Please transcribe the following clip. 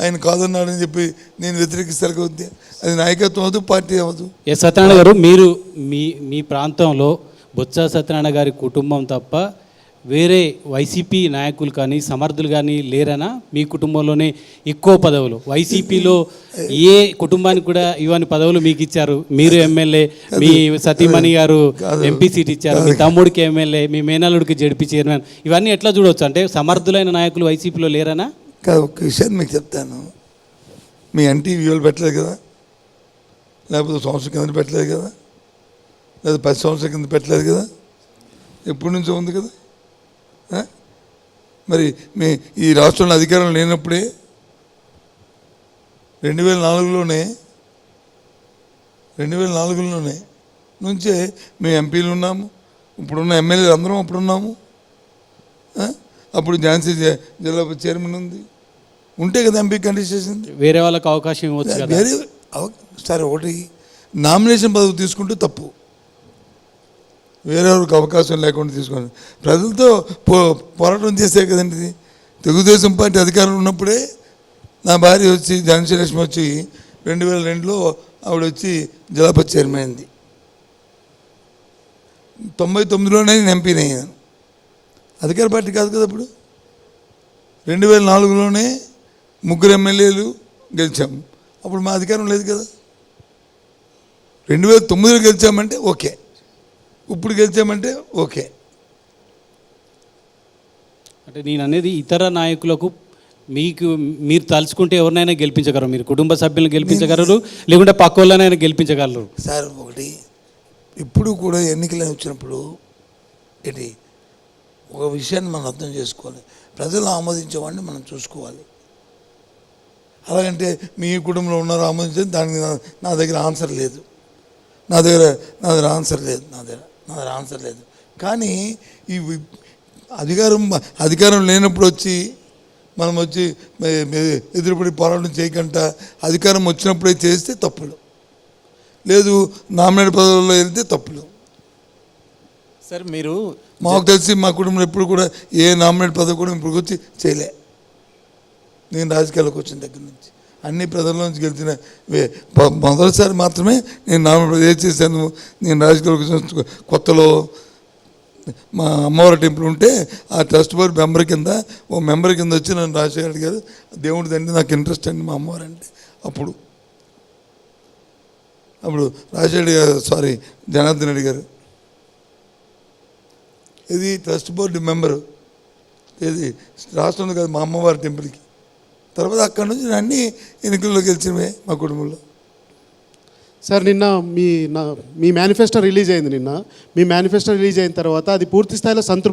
ఆయన కాదన్నాడని చెప్పి నేను వ్యతిరేకిస్తారు అది నాయకత్వం అవ్వదు పార్టీ అవ్వదు. ఎస్ సత్యనారాయణ గారు మీరు మీ మీ ప్రాంతంలో బొత్స సత్యనారాయణ గారి కుటుంబం తప్ప వేరే వైసీపీ నాయకులు కానీ సమర్థులు కానీ లేరనా? మీ కుటుంబంలోనే ఎక్కువ పదవులు. వైసీపీలో ఏ కుటుంబానికి కూడా ఇవన్నీ పదవులు మీకు ఇచ్చారు? మీరు ఎమ్మెల్యే మీ సతీమణి గారు ఎంపీ సీట్ ఇచ్చారు మీ తమ్ముడికి ఎమ్మెల్యే మీ మేనల్లుడికి జడ్పీ చైర్మన్. ఇవన్నీ ఎట్లా చూడొచ్చు? అంటే సమర్థులైన నాయకులు వైసీపీలో లేరనా? కాదు ఒక్క విషయాన్ని మీకు చెప్తాను. మీ ఎన్టీవీ వ్యూలు పెట్టలేదు కదా? లేకపోతే సంవత్సరం కింద పెట్టలేదు కదా? లేదా పది సంవత్సరాల కింద పెట్టలేదు కదా? ఎప్పటి నుంచో ఉంది కదా? మరి మీ ఈ రాష్ట్రంలో అధికారం లేనప్పుడే రెండు వేల నాలుగులోనే రెండు వేల నాలుగులోనే నుంచే మేము ఎంపీలు ఉన్నాము ఇప్పుడున్న ఎమ్మెల్యేలు అందరం అప్పుడు ఉన్నాము అప్పుడు ఝాన్సీ జ- జిల్లా చైర్మన్ ఉంది. ఉంటే కదా ఎంపీ కంటెస్ట్ చేసింది. వేరే వాళ్ళకి అవకాశం ఇవ్వచ్చు కదా? వేరే సరే ఒకటి నామినేషన్ పదవి తీసుకుంటే తప్పు. వేరెవరికి అవకాశం లేకుండా తీసుకోండి. ప్రజలతో పో పోరాటం చేసే కదండి ఇది. తెలుగుదేశం పార్టీ అధికారంలో ఉన్నప్పుడే నా భార్య వచ్చి ఝాన్సీ లక్ష్మి వచ్చి రెండు వేల రెండులో ఆవిడ వచ్చి జిల్లా చైర్మన్ అయింది. తొంభై తొమ్మిదిలోనే నేను ఎంపీని అయ్యాను. అధికార పార్టీ కాదు కదా అప్పుడు? రెండు వేల నాలుగులోనే ముగ్గురు ఎమ్మెల్యేలు గెలిచాము అప్పుడు మా అధికారం లేదు కదా. రెండు వేల తొమ్మిదిలో గెలిచామంటే ఓకే. ఇప్పుడు గెలిచామంటే ఓకే. అంటే నేను అనేది ఇతర నాయకులకు మీకు మీరు తలుచుకుంటే ఎవరినైనా గెలిపించగలరు? మీరు కుటుంబ సభ్యులను గెలిపించగలరు? లేకుంటే పక్క వాళ్ళనైనా గెలిపించగలరు? సార్ ఒకటి ఇప్పుడు కూడా ఎన్నికలు వచ్చినప్పుడు ఏంటి ఒక విషయాన్ని మనం అర్థం చేసుకోవాలి. ప్రజలు ఆమోదించేవాడిని మనం చూసుకోవాలి. అలాగంటే మీ కుటుంబంలో ఉన్నారు ఆమోదించే దానికి నా- నా దగ్గర ఆన్సర్ లేదు. నా దగ్గర నా దగ్గర ఆన్సర్ లేదు. నా దగ్గర నా దగ్గర ఆన్సర్ లేదు. కానీ ఈ అధికారం అధికారం లేనప్పుడు వచ్చి మనం వచ్చి ఎదురుపడి పోరాటం చేయకుండా అధికారం వచ్చినప్పుడే చేస్తే తప్పులు. లేదు నామినేట్ పదవుల్లో వెళ్తే తప్పులు. సార్ మీరు మాకు తెలిసి మా కుటుంబంలో ఎప్పుడు కూడా ఏ నామినేట్ పదవి కూడా ఇప్పుడు వచ్చి చేయలే. నేను రాజకీయాలకు వచ్చిన దగ్గర నుంచి. అన్ని ప్రజల నుంచి గెలిచిన వే- మొదటిసారి మాత్రమే నేను నామినేట్ ఏ చేశాను నేను రాజకీయాలకు వచ్చిన కొత్తలో మా అమ్మవారి టెంపుల్ ఉంటే ఆ ట్రస్ట్ బోర్డు మెంబర్ కింద ఓ మెంబర్ కింద వచ్చి నన్ను రాజశేఖర్ గారు దేవుడి అండి నాకు ఇంట్రెస్ట్ అండి మా అమ్మవారు అంటే. అప్పుడు. అప్పుడు రాజశేఖర్ గారు సారీ జనార్దన్ రెడ్డి గారు. ఇది ట్రస్ట్ బోర్డు మెంబరు. ఇది రాష్ట్రంలో కాదు మా అమ్మవారి టెంపుల్కి. తర్వాత అక్కడి నుంచి అన్ని ఎన్నికల్లో గెలిచినవే మా కుటుంబంలో. సార్ నిన్న మీ నా మీ మేనిఫెస్టో రిలీజ్ అయింది నిన్న. మీ మేనిఫెస్టో రిలీజ్ అయిన తర్వాత అది పూర్తి స్థాయిలో సంతృప్తి